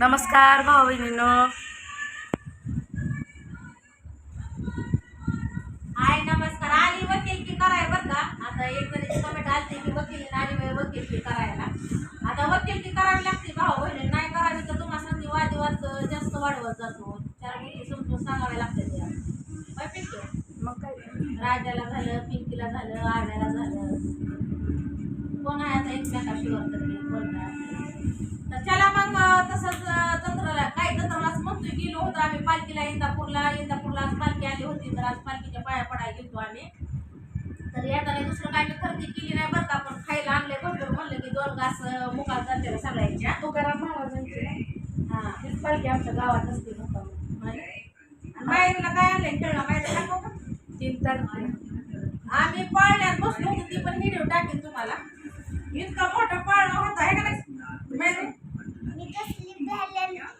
नमस्कार भाऊ बहिणीनो हाय नमस्कार. आली वकीलकी कराय बर का? आता एक जणी कमेंट आलती की वकील आली बाई वकीलकी करायला. आता वकीलकी करावी लागते भाऊ बहिणी नाही करावी तर तुम्हाला सांगते वादविवाद जास्त वाढवत जातो. चार गोष्टी समजून सांगाव्या लागतात त्या पिंकी मग काय? राजाला झालं पिंकीला झालं आड्याला झालं. कोण आहे आता एकमेकाशिवाय तरी कोण नाही तर चला मग तसंच जत्रेला काय जत्रालाच म्हणतोय गेलो होतो आम्ही पालखीला इंदापूरला इंदापूरला आज पालखी आली होती तर आज पालखीच्या पाया पडायला गेलो आम्ही. तर येताना दुसरं काय मी खरेदी केली नाही बरं का पण खायला आणले भरपूर म्हणलं की दोन घास अं, मुगात जाते सगळ्यांच्या. तुकाराम महाराजांची हा. तीच पालखी आमच्या गावात असते बाहेरला काय आणलंय? खेळणं बाहेर टाकू का? तीन तारखेला आम्ही पाळण्यात बसलो होतो ती पण व्हिडिओ टाकेन तुम्हाला. इतका मोठा पाळणा होता आहे का नाही माहिती? मी कसली बॅलन्स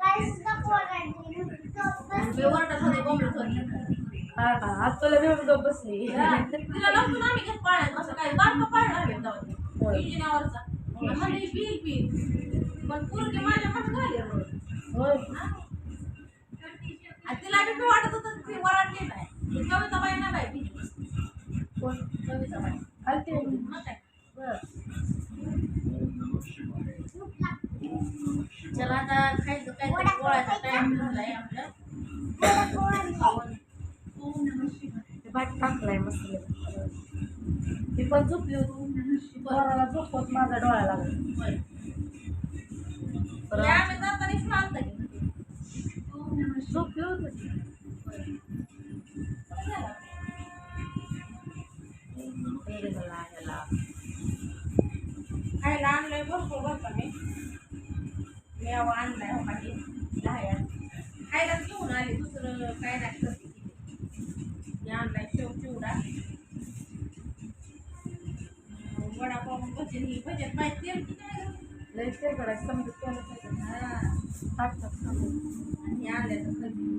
काहीच नको ओरडली. गप्प बस. मी ओरडत होते बोंबलत होते हा हा आज तुला घेऊन गप बसली तिला नव्हतं ना आम्ही घेत पाळण्यात बसं काय बारका पाळणा आहे जाऊन होय. इंजिनावरचा म्हणजे बिल बिल. पण पूर्वी माझ्या हात झाले होय. तिला बी वाटत होतं ती वराडली नाही. ही कविता बाई नाही बाई. कोण कविता बाई. आलते मग काय? बरं. चला आता खायचं काय गोळ्याचा टाइम झालाय आपलं. ते भात टाकलाय मस्त ती पण झोपली होती पोराला झोपत माझा डोळा लागला आम्ही जाताना श्रांत झोपली होती खायला आणलंय भरपूर बरं का मी मेवा आणलाय हो काही खायलाच घेऊन आले दुसरं काय नाही. आणलाय शेव चिवडा वडापाव भजन ही भजन माहिती तेल किती आहे गं? लय ते करायचं समजत केलं पाहिजे. हा. टाक टाक समजत. आणि हे आणल्याचं खरी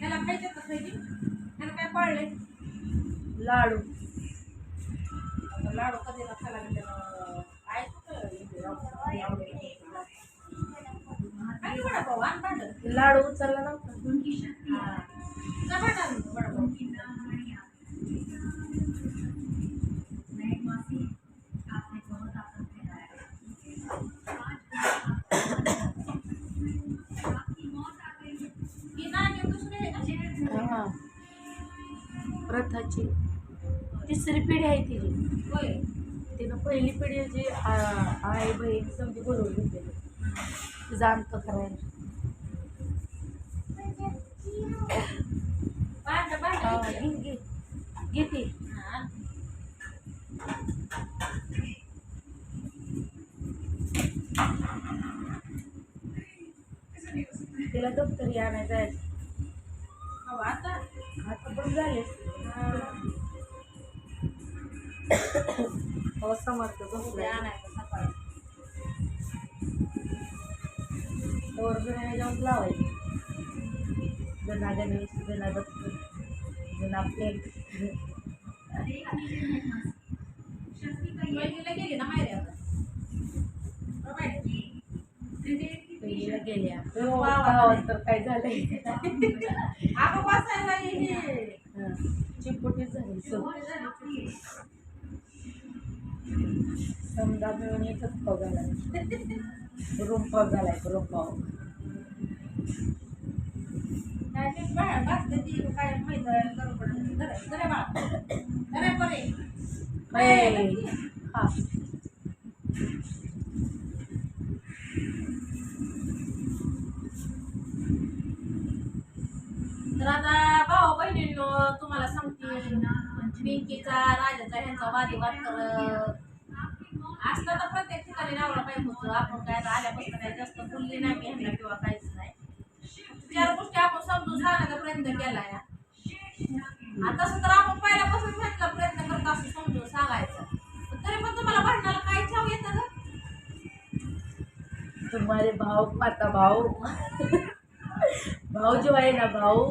त्याला खायचं त्याला काय पाळले लाडू. लाडू कधीला खायला गेलं वडापाव आण लाडू उचलला नव्हता. प्रथाची तिसरी पिढी आहे तिची. होय. तिनं पहिली पिढी जी आई बहीण समजी बोलवून घेतलेली. तिचं अंत करायला. भांड भांड घे घे. घे ती. हा. तिला दप्तरी हो, आता पण झाले. हो समर्थ आणायचं जाऊन लावायचे. जुना गणेश जुना दत्त जुना प्लेट गेली ना माहेरी हो, माहिती? पहिलीला गेल्या वा, वा. गावात तर काय झालंय? अगं बसायला हा, चिपटी झाली. समजा मिळून एकच पाव झालाय रूम पाव. झालाय रूम पाव काय माहीत करू धर हे बाळा. धर हे परे. ए, हा तर आता भाऊ तुम्हाला सांगते. पिंकीचा राजाचा ह्यांचा वादिवाद तर असला तर प्रत्येक ठिकाणी नावला पाहिजे होतं. आपण काय आल्यापासून काय जास्त बोलली नाही मी ह्यांना किंवा काहीच नाही. चार गोष्टी आपण समजून सांगण्याचा प्रयत्न केला या. आता तसं तर आपण पहिल्यापासून म्हटलं प्रयत्न करत असं समजून सांगायचं. तरी पण तुम्हाला भांडणाला काय छाव येतं का तुम्हाला भाऊ माता भाऊ. भाऊ जो आहे ना भाऊ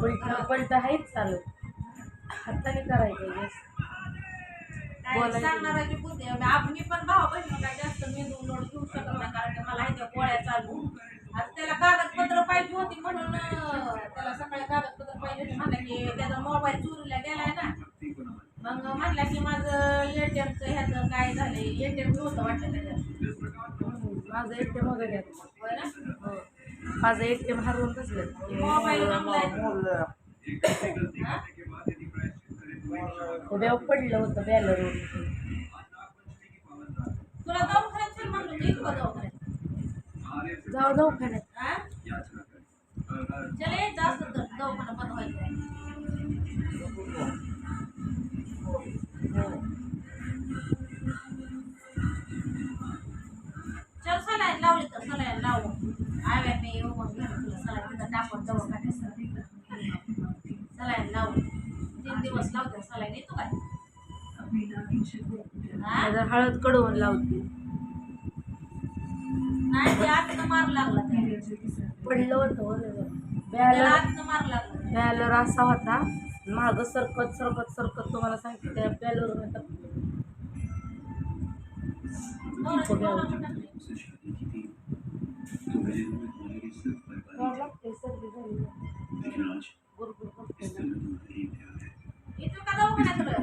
पलट पलट आहेच चालू. हाताने करायचं बोलायचं सांगणाराची बुद्धी आहे. आप- मी पण भावा बहिणी काय जास्त मेंदू लोड घेऊ शकत नाही कारण की मला इथे गोळ्या चालू. आता त्याला कागदपत्र पाहिजे होती म्हणून त्याला सकाळी कागदपत्र पाहिजे होते. म्हणलं की त्याचा मोबाईल चोरीला गेलाय ना. मग म्हणला की माझं एटीएमचं ह्याचं काय झालंय? एटीएम होतं त्याच्यात. हम्म, माझं एटीएम वगैरे. होय ना? माझं एटीएम हरवून बसलं मोबाईल गमलाय हा? उद्या पडलं होतं बॅलर जाऊ दवाखान्यात? चल सलाईन लावली तर सलाईन लावू. आव्याने सलाईन टाकून दवाखान्यात सलाईन तीन दिवस लावते सलाईन येतो काय हा? जर हळद कडवून लावते. नाही ते आतनं मार लागला पडलं होतं त्याला बॅलर मार लागला बॅलर असा होता. माग सरकत सरकत सरकत तुम्हाला सांगते त्या बॅलर दोन दोन का दवाखान्यात?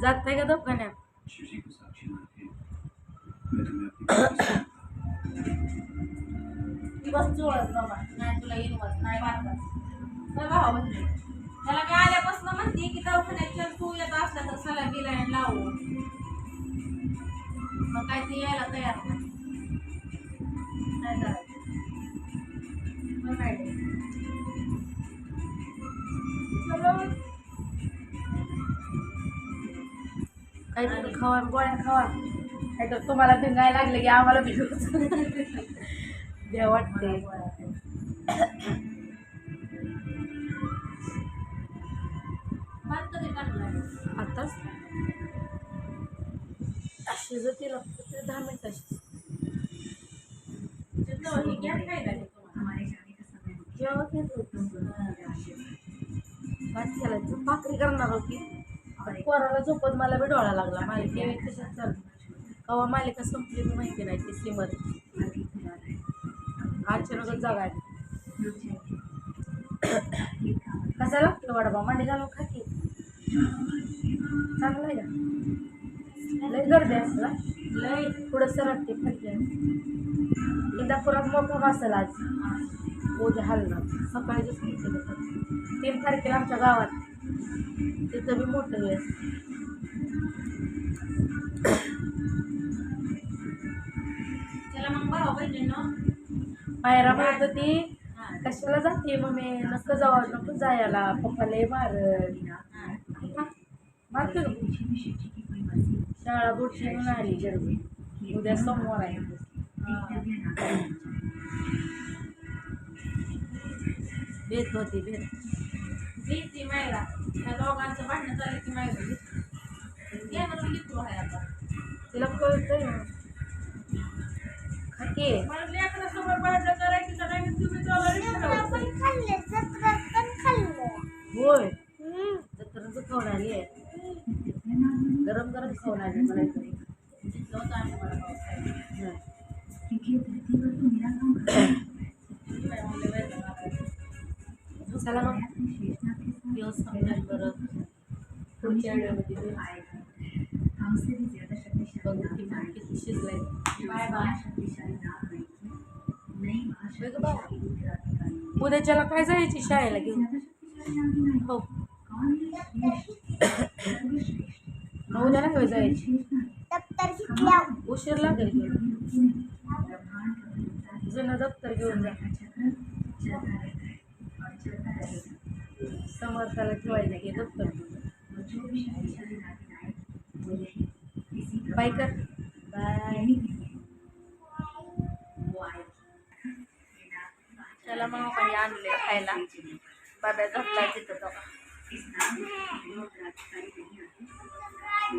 जात नाही का बस जुळत बाबा. नाही तुला येणवत नाही मारतात बरं त्याला मी आल्यापासून म्हणते की दवाखान्यात तू येत असला तर सला बिलायन लावू. मग काय ते यायला तयार नाही. काय करायचं मग काय ते? चलो. काहीतरी खावा गोळ्या खावा. नाहीतर तुम्हाला भिंगायला लागले की आम्हाला भिंग द्या वाटते. शिजतीला फक्त दहा मिनिटाची तिथं हे घ्या खायला हे तुम्हाला. जेव्हा घेत भात भाकरी करणार होती. पोराला झोपत मला बी डोळा लागला. मालिका तशाच चालू कवा मालिका संपली मी माहिती नाही ती सीमर. अचानकच जागा. कसा लागतो वडापाव. मांडी घालून खाकी चांगला आहे का? लय गर्दी असला लय पुढं सरकते फाटल्या इंदापुरात मोठा असेल आज उद्या हलणार सकाळीच केलं तीन तारखेला आमच्या गावात. तिथं बी मोठं हे मग बहिणींनो. पायरा म्हणत होती. कशाला जाते मम्मी? नको जाऊ नको जायला. पप्पा लय मार हा. मारतो शाळा बुडशी म्हणून आली जर्मी उद्या सोमवार आहे. भेट होती भेट. भीती त्या दोघांचं भांडण की आहे आता. तिला कळतंय ना. खाके मला लेकरासमोर भांडण करायची तर नाही तुम्ही चला होय. तर आली आहे. चला मग दिवस संपल्यात परत पुढच्या व्हिडिओमध्ये भेटू. बघू की भात किती शिजलंय बाय बाय बघ बा. उद्याच्याला काय जायची शाळेला घेऊन हो मग उद्या नाही होय जायची? उशीर लागेल जुनं दप्तर घेऊन जा. समर्थाला ठेवायचं की दप्तर बाय कर. त्याला मग काही आणले खायला. बाब्या झोपला तिथं तो